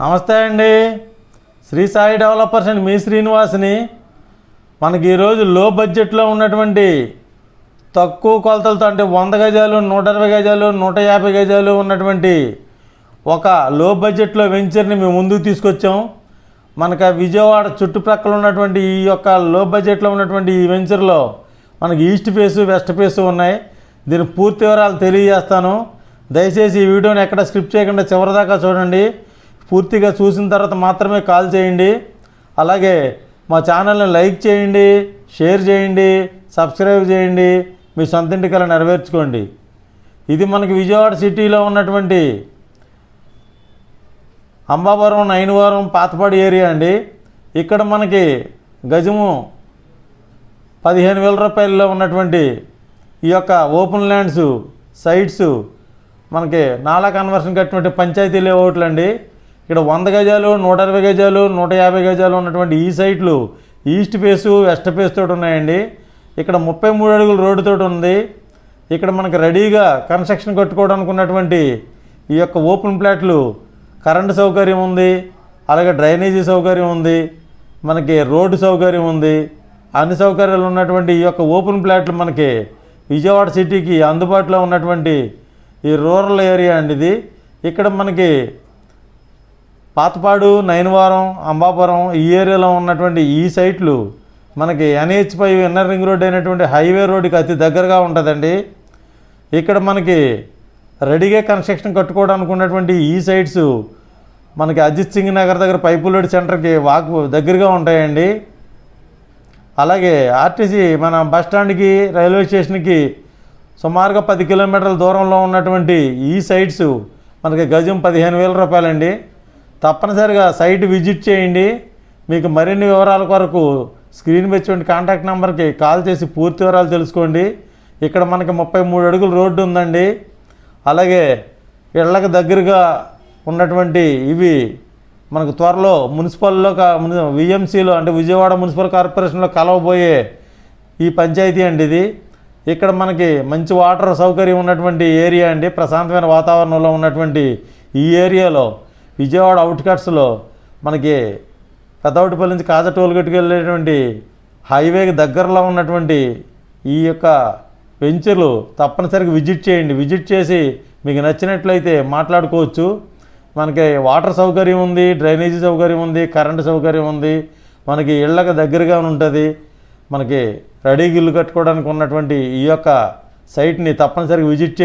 నమస్తే అండి. Shri Sai developers and మీ శ్రీనివాస్ని మనకి ఈరోజు లో బడ్జెట్లో ఉన్నటువంటి తక్కువ కొలతలతో అంటే వంద గజాలు నూట ఇరవై గజాలు నూట యాభై గజాలు ఉన్నటువంటి ఒక లో బడ్జెట్లో వెంచర్ని మేము ముందుకు తీసుకొచ్చాం. మనకు విజయవాడ చుట్టుప్రక్కల ఉన్నటువంటి ఈ యొక్క లో బడ్జెట్లో ఉన్నటువంటి ఈ వెంచర్లో మనకి ఈస్ట్ ఫేసు వెస్ట్ ఫేసు ఉన్నాయి. దీని పూర్తి వివరాలు తెలియజేస్తాను. దయచేసి ఈ వీడియోని ఎక్కడ స్క్రిప్ట్ చేయకుండా చివరిదాకా చూడండి. పూర్తిగా చూసిన తర్వాత మాత్రమే కాల్ చేయండి. అలాగే మా ఛానల్ని లైక్ చేయండి షేర్ చేయండి సబ్స్క్రైబ్ చేయండి. మీ సొంత కళ నెరవేర్చుకోండి. ఇది మనకి విజయవాడ సిటీలో ఉన్నటువంటి అంబాపురం నైన్వరం పాతపాడు ఏరియా అండి. ఇక్కడ మనకి గజము పదిహేను వేల రూపాయల్లో ఉన్నటువంటి ఈ యొక్క ఓపెన్ ల్యాండ్స్ సైట్స్ మనకి నాలా కన్వర్షన్ కట్టినటువంటి పంచాయతీ లేఅవుట్లు అండి ఇక్కడ వంద గజాలు నూట ఇరవై గజాలు నూట యాభై గజాలు ఉన్నటువంటి ఈ సైట్లు ఈస్ట్ ఫేసు వెస్ట్ ఫేస్ తోటి ఉన్నాయండి. ఇక్కడ ముప్పై మూడు అడుగుల రోడ్డుతో ఉంది. ఇక్కడ మనకి రెడీగా కన్స్ట్రక్షన్ కట్టుకోవడానికి ఉన్నటువంటి ఈ యొక్క ఓపెన్ ప్లాట్లు కరెంటు సౌకర్యం ఉంది అలాగే డ్రైనేజీ సౌకర్యం ఉంది మనకి రోడ్డు సౌకర్యం ఉంది. అన్ని సౌకర్యాలు ఉన్నటువంటి ఈ యొక్క ఓపెన్ ప్లాట్లు మనకి విజయవాడ సిటీకి అందుబాటులో ఉన్నటువంటి ఈ రూరల్ ఏరియా అండి ఇది. ఇక్కడ మనకి పాతపాడు నయనవరం అంబాపురం ఈ ఏరియాలో ఉన్నటువంటి ఈ సైట్లు మనకి NH five inner ring road అయినటువంటి హైవే రోడ్డుకి అతి దగ్గరగా ఉంటుందండి. ఇక్కడ మనకి రెడీగా కన్స్ట్రక్షన్ కట్టుకోవడానికి ఉన్నటువంటి ఈ సైట్స్ మనకి అజిత్ సింగ్ నగర్ దగ్గర పైపులోడి సెంటర్కి వాక్ దగ్గరగా ఉంటాయండి. అలాగే ఆర్టీసీ మన బస్ స్టాండ్కి రైల్వే స్టేషన్కి సుమారుగా పది కిలోమీటర్ల దూరంలో ఉన్నటువంటి ఈ సైట్స్ మనకి గజం పదిహేను వేల రూపాయలండి. తప్పనిసరిగా సైట్ విజిట్ చేయండి. మీకు మరిన్ని వివరాల కొరకు స్క్రీన్ వచ్చిన కాంటాక్ట్ నెంబర్కి కాల్ చేసి పూర్తి వివరాలు తెలుసుకోండి. ఇక్కడ మనకి ముప్పై మూడు అడుగులు రోడ్డు ఉందండి. అలాగే ఇళ్ళకి దగ్గరగా ఉన్నటువంటి ఇవి మనకు త్వరలో మున్సిపల్లో విఎంసీలో అంటే విజయవాడ మున్సిపల్ కార్పొరేషన్లో కలవబోయే ఈ పంచాయతీ అండి ఇది. ఇక్కడ మనకి మంచి వాటర్ సౌకర్యం ఉన్నటువంటి ఏరియా అండి. ప్రశాంతమైన వాతావరణంలో ఉన్నటువంటి ఈ ఏరియాలో విజయవాడ అవుట్కట్స్లో మనకి పెద్దవటిపల్లి నుంచి కాజా టోల్గేట్కి వెళ్ళేటువంటి హైవేకి దగ్గరలో ఉన్నటువంటి ఈ యొక్క వెంచర్లు తప్పనిసరిగా విజిట్ చేయండి. విజిట్ చేసి మీకు నచ్చినట్లయితే మాట్లాడుకోవచ్చు. మనకి వాటర్ సౌకర్యం ఉంది డ్రైనేజీ సౌకర్యం ఉంది కరెంటు సౌకర్యం ఉంది. మనకి ఇళ్ళకి దగ్గరగా ఉంటుంది. మనకి రెడీ ఇల్లు కట్టుకోవడానికి ఉన్నటువంటి ఈ యొక్క సైట్ని తప్పనిసరిగా విజిట్ చే